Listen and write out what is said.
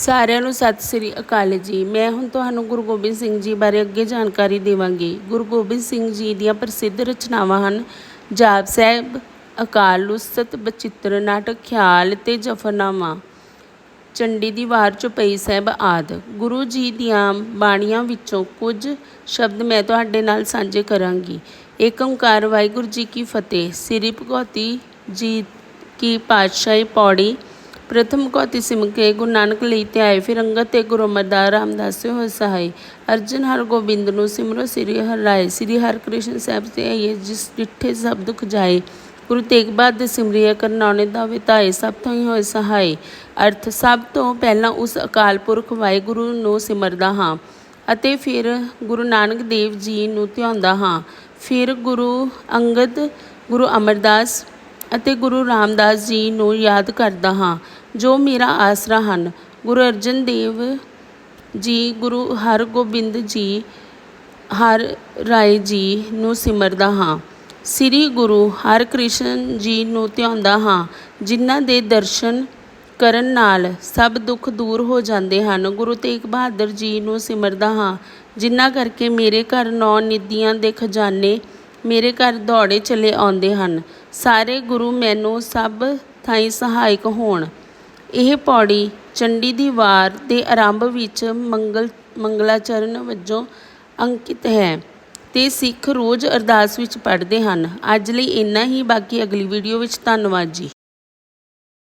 ਸਾਰਿਆਂ ਨੂੰ ਸਤਿ ਸ੍ਰੀ ਅਕਾਲ ਜੀ। ਮੈਂ ਹੁਣ ਤੁਹਾਨੂੰ ਗੁਰੂ ਗੋਬਿੰਦ ਸਿੰਘ ਜੀ ਬਾਰੇ ਅੱਗੇ ਜਾਣਕਾਰੀ ਦੇਵਾਂਗੀ। ਗੁਰੂ ਗੋਬਿੰਦ ਸਿੰਘ ਜੀ ਦੀਆਂ ਪ੍ਰਸਿੱਧ ਰਚਨਾਵਾਂ ਹਨ, ਜਾਪ ਸਾਹਿਬ, ਅਕਾਲ ਉਸਤ ਬਚਿੱਤਰ ਨਾਟਕ, ਖਿਆਲ ਤੇ ਜਫਰਨਾਮਾ, ਚੰਡੀ ਦੀ ਵਾਰ ਚੁਪਈ ਸਾਹਿਬ ਆਦ। ਗੁਰੂ ਜੀ ਦੀਆਂ ਬਾਣੀਆਂ ਵਿੱਚੋਂ ਕੁਝ ਸ਼ਬਦ ਮੈਂ ਤੁਹਾਡੇ ਨਾਲ ਸਾਂਝੇ ਕਰਾਂਗੀ। ਏਕ ਓੰਕਾਰ ਵਾਹਿਗੁਰੂ ਜੀ ਕੀ ਫਤਿਹ। ਸ੍ਰੀ ਭਗਵਤੀ ਜੀ ਕੀ ਪਾਤਸ਼ਾਹੀ ਪੌੜੀ ਪ੍ਰਥਮ ਕੌਤੀ ਸਿਮਕੇ ਗੁਰੂ ਨਾਨਕ ਲਈ ਧਿਆਏ ਫਿਰ ਅੰਗਦ ਤੇ ਗੁਰੂ ਅਮਰਦਾਸ ਰਾਮਦਾਸ ਹੋਏ ਸਹਾਈ। ਅਰਜਨ ਹਰ ਗੋਬਿੰਦ ਨੂੰ ਸਿਮਰੋ ਸ੍ਰੀ ਹਰਿ ਰਾਏ ਸ੍ਰੀ ਹਰਿਕ੍ਰਿਸ਼ਨ ਸਾਹਿਬ ਤੇ ਆਈਏ, ਜਿਸ ਡਿਠੇ ਸਭ ਦੁਖ ਜਾਏ। ਗੁਰੂ ਤੇਗ ਬਹਾਦਰ ਸਿਮਰਿਆ ਕਰਨਾਉਣੇ ਦਾ ਵਿਤਾਏ ਸਭ ਤੋਂ ਹੀ ਹੋਏ ਸਹਾਈ। ਅਰਥ, ਸਭ ਤੋਂ ਪਹਿਲਾਂ ਉਸ ਅਕਾਲ ਪੁਰਖ ਵਾਹਿਗੁਰੂ ਨੂੰ ਸਿਮਰਦਾ ਹਾਂ ਅਤੇ ਫਿਰ ਗੁਰੂ ਨਾਨਕ ਦੇਵ ਜੀ ਨੂੰ ਧਿਆਉਂਦਾ ਹਾਂ। ਫਿਰ ਗੁਰੂ ਅੰਗਦ, ਗੁਰੂ ਅਮਰਦਾਸ ਅਤੇ ਗੁਰੂ ਰਾਮਦਾਸ ਜੀ ਨੂੰ ਯਾਦ ਕਰਦਾ ਹਾਂ। ਜੋ ਮੇਰਾ ਆਸਰਾ ਹਨ। ਗੁਰੂ ਅਰਜਨ ਦੇਵ ਜੀ, ਗੁਰੂ ਹਰਗੋਬਿੰਦ ਜੀ, ਹਰ ਰਾਏ ਜੀ ਨੂੰ ਸਿਮਰਦਾ ਹਾਂ। ਸ੍ਰੀ ਗੁਰੂ ਹਰਕ੍ਰਿਸ਼ਨ ਜੀ ਨੂੰ ਧਿਆਉਂਦਾ ਹਾਂ, ਜਿਨ੍ਹਾਂ ਦੇ ਦਰਸ਼ਨ ਕਰਨ ਨਾਲ ਸਭ ਦੁੱਖ ਦੂਰ ਹੋ ਜਾਂਦੇ ਹਨ। ਗੁਰੂ ਤੇਗ ਬਹਾਦਰ ਜੀ ਨੂੰ ਸਿਮਰਦਾ ਹਾਂ, ਜਿਨ੍ਹਾਂ ਕਰਕੇ ਮੇਰੇ ਘਰ ਨੌ ਨਿਧੀਆਂ ਦੇ ਖਜ਼ਾਨੇ ਮੇਰੇ ਘਰ ਦੌੜੇ ਚਲੇ ਆਉਂਦੇ ਹਨ। ਸਾਰੇ ਗੁਰੂ ਮੈਨੂੰ ਸਭ ਥਾਈਂ ਸਹਾਇਕ ਹੋਣ। ਇਹ ਪੌੜੀ ਚੰਡੀ ਦੀ ਵਾਰ ਦੇ ਆਰੰਭ ਵਿੱਚ ਮੰਗਲ ਮੰਗਲਾਚਰਨ ਵਜੋਂ ਅੰਕਿਤ ਹੈ ਤੇ ਸਿੱਖ ਰੋਜ਼ ਅਰਦਾਸ ਵਿੱਚ ਪੜ੍ਹਦੇ ਹਨ। ਅੱਜ ਲਈ ਇੰਨਾ ਹੀ। ਬਾਕੀ ਅਗਲੀ ਵੀਡੀਓ ਵਿੱਚ ਧੰਨਵਾਦ ਜੀ।